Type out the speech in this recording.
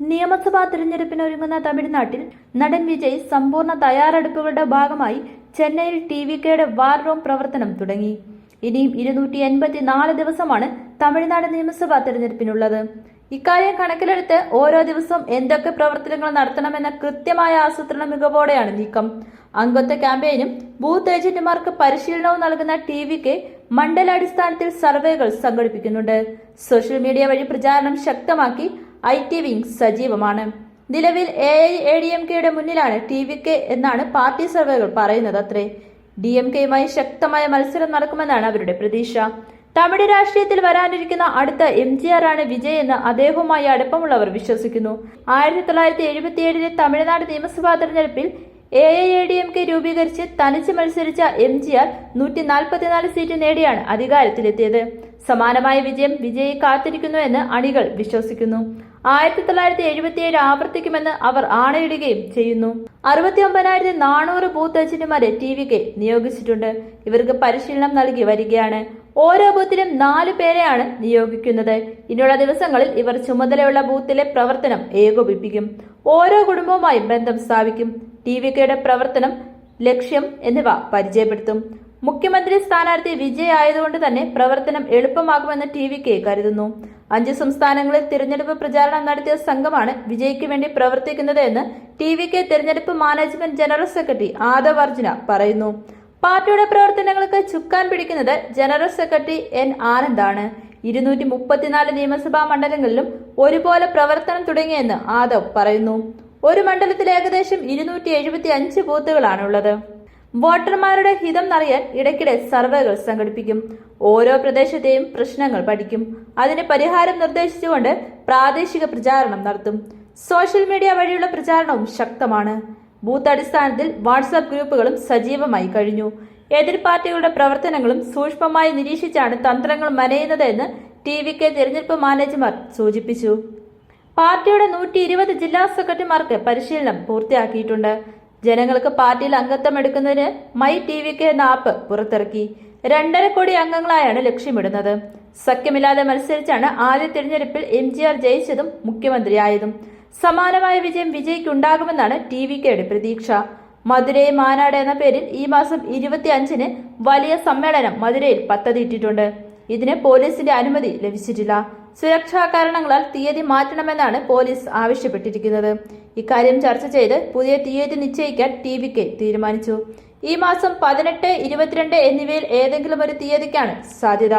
നിയമസഭാ തിരഞ്ഞെടുപ്പിന് ഒരുങ്ങുന്ന തമിഴ്നാട്ടിൽ നടൻ വിജയ് സമ്പൂർണ തയ്യാറെടുപ്പുകളുടെ ഭാഗമായി ചെന്നൈയിൽ ടി വി കെയുടെ വാർ റൂം പ്രവർത്തനം തുടങ്ങി. ഇനിയും ഇരുന്നൂറ്റി എൺപത്തിനാല് ദിവസമാണ് തമിഴ്നാട് നിയമസഭാ തിരഞ്ഞെടുപ്പിനുള്ളത്. ഇക്കാര്യം കണക്കിലെടുത്ത് ഓരോ ദിവസവും എന്തൊക്കെ പ്രവർത്തനങ്ങൾ നടത്തണമെന്ന കൃത്യമായ ആസൂത്രണ മികവോടെയാണ് നീക്കം. അംഗത്വ ക്യാമ്പയിനും ബൂത്ത് ഏജന്റുമാർക്ക് പരിശീലനവും നൽകുന്ന ടി വിക്ക് മണ്ഡലാടിസ്ഥാനത്തിൽ സർവേകൾ സംഘടിപ്പിക്കുന്നുണ്ട്. സോഷ്യൽ മീഡിയ വഴി പ്രചാരണം ശക്തമാക്കി ഐ ടി വിങ്സ് സജീവമാണ്. നിലവിൽ A I A D M കെയുടെ മുന്നിലാണ് ടി വി കെ എന്നാണ് പാർട്ടി സർവേകൾ പറയുന്നത് അത്രേ. ഡി എം കെയുമായി ശക്തമായ മത്സരം നടക്കുമെന്നാണ് അവരുടെ പ്രതീക്ഷ. തമിഴ് രാഷ്ട്രീയത്തിൽ വരാനിരിക്കുന്ന അടുത്ത എം ജി ആർ ആണ് വിജയ് എന്ന് അദ്ദേഹവുമായി അടുപ്പമുള്ളവർ വിശ്വസിക്കുന്നു. ആയിരത്തി തൊള്ളായിരത്തി എഴുപത്തിയേഴിലെ തമിഴ്നാട് നിയമസഭാ തെരഞ്ഞെടുപ്പിൽ A I A D M K രൂപീകരിച്ച് തനിച്ച് മത്സരിച്ച എം ജി ആർ നൂറ്റി നാൽപ്പത്തിനാല് സീറ്റ് നേടിയാണ് അധികാരത്തിലെത്തിയത്. സമാനമായ വിജയം വിജയി കാത്തിരിക്കുന്നു എന്ന് അണികൾ വിശ്വസിക്കുന്നു. ആയിരത്തി തൊള്ളായിരത്തി എഴുപത്തിയേഴ് ആവർത്തിക്കുമെന്ന് അവർ ആണയിടുകയും ചെയ്യുന്നു. അറുപത്തി ഒമ്പതിനായിരത്തി നാനൂറ് ബൂത്ത് ഏജന്റുമാരെ ടി വിക്ക് നിയോഗിച്ചിട്ടുണ്ട്. ഇവർക്ക് പരിശീലനം നൽകി വരികയാണ്. ഓരോ ബൂത്തിലും നാല് പേരെയാണ് നിയോഗിക്കുന്നത്. ഇനിയുള്ള ദിവസങ്ങളിൽ ഇവർ ചുമതലയുള്ള ബൂത്തിലെ പ്രവർത്തനം ഏകോപിപ്പിക്കും. ഓരോ കുടുംബവുമായും ബന്ധം സ്ഥാപിക്കും. ടി വി കെയുടെ പ്രവർത്തനം ലക്ഷ്യം എന്നിവ പരിചയപ്പെടുത്തും. മുഖ്യമന്ത്രി സ്ഥാനാർത്ഥി വിജയ് ആയതുകൊണ്ട് തന്നെ പ്രവർത്തനം എളുപ്പമാകുമെന്ന് ടി വി കെ കരുതുന്നു. അഞ്ച് സംസ്ഥാനങ്ങളിൽ തിരഞ്ഞെടുപ്പ് പ്രചാരണം നടത്തിയ സംഘമാണ് വിജയ്ക്ക് വേണ്ടി പ്രവർത്തിക്കുന്നത് എന്ന് ടി വി കെ തിരഞ്ഞെടുപ്പ് management general secretary Aadhav Arjuna പറയുന്നു. പാർട്ടിയുടെ പ്രവർത്തനങ്ങൾക്ക് ചുക്കാൻ പിടിക്കുന്നത് ജനറൽ സെക്രട്ടറി എൻ ആനന്ദാണ്. ഇരുന്നൂറ്റി മുപ്പത്തിനാല് നിയമസഭാ മണ്ഡലങ്ങളിലും ഒരുപോലെ പ്രവർത്തനം തുടങ്ങിയെന്ന് ആദവ് പറയുന്നു. ഒരു മണ്ഡലത്തിൽ ഏകദേശം ഇരുന്നൂറ്റി എഴുപത്തി അഞ്ച് ബൂത്തുകളാണുള്ളത്. വോട്ടർമാരുടെ ഹിതം അറിയാൻ ഇടയ്ക്കിടെ സർവേകൾ സംഘടിപ്പിക്കും. ഓരോ പ്രദേശത്തെയും പ്രശ്നങ്ങൾ പഠിക്കും. അതിന് പരിഹാരം നിർദ്ദേശിച്ചുകൊണ്ട് പ്രാദേശിക പ്രചാരണം നടത്തും. സോഷ്യൽ മീഡിയ വഴിയുള്ള പ്രചാരണവും ശക്തമാണ്. ബൂത്ത് അടിസ്ഥാനത്തിൽ വാട്സാപ്പ് ഗ്രൂപ്പുകളും സജീവമായി കഴിഞ്ഞു. എതിർ പാർട്ടികളുടെ പ്രവർത്തനങ്ങളും സൂക്ഷ്മമായി നിരീക്ഷിച്ചാണ് തന്ത്രങ്ങൾ മനയുന്നത് എന്ന് ടി വി കെ തിരഞ്ഞെടുപ്പ് മാനേജർമാർ സൂചിപ്പിച്ചു. പാർട്ടിയുടെ നൂറ്റി ഇരുപത് ജില്ലാ സെക്രട്ടറിമാർക്ക് പരിശീലനം പൂർത്തിയാക്കിയിട്ടുണ്ട്. ജനങ്ങൾക്ക് പാർട്ടിയിൽ അംഗത്വം എടുക്കുന്നതിന് മൈ ടി വി കെ എന്ന ആപ്പ് പുറത്തിറക്കി. രണ്ടര കോടി അംഗങ്ങളായാണ് ലക്ഷ്യമിടുന്നത്. സഖ്യമില്ലാതെ മത്സരിച്ചാണ് ആദ്യ തിരഞ്ഞെടുപ്പിൽ എം ജി ആർ ജയിച്ചതും മുഖ്യമന്ത്രിയായതും. സമാനമായ വിജയം വിജയ്ക്കുണ്ടാകുമെന്നാണ് ടി വി കെയുടെ പ്രതീക്ഷ. മധുരൈ മാനാട് എന്ന പേരിൽ ഈ മാസം ഇരുപത്തി അഞ്ചിന് വലിയ സമ്മേളനം മധുരയിൽ പദ്ധതിയിട്ടിട്ടുണ്ട് ഇതിന് പോലീസിന്റെ അനുമതി ലഭിച്ചിട്ടില്ല. സുരക്ഷാ കാരണങ്ങളാൽ തീയതി മാറ്റണമെന്നാണ് പോലീസ് ആവശ്യപ്പെട്ടിരിക്കുന്നത്. ഇക്കാര്യം ചർച്ച ചെയ്ത് പുതിയ തീയതി നിശ്ചയിക്കാൻ ടി വിക്ക് തീരുമാനിച്ചു. ഈ മാസം പതിനെട്ട് ഇരുപത്തിരണ്ട് എന്നിവയിൽ ഏതെങ്കിലും ഒരു തീയതിക്കാണ് സാധ്യത.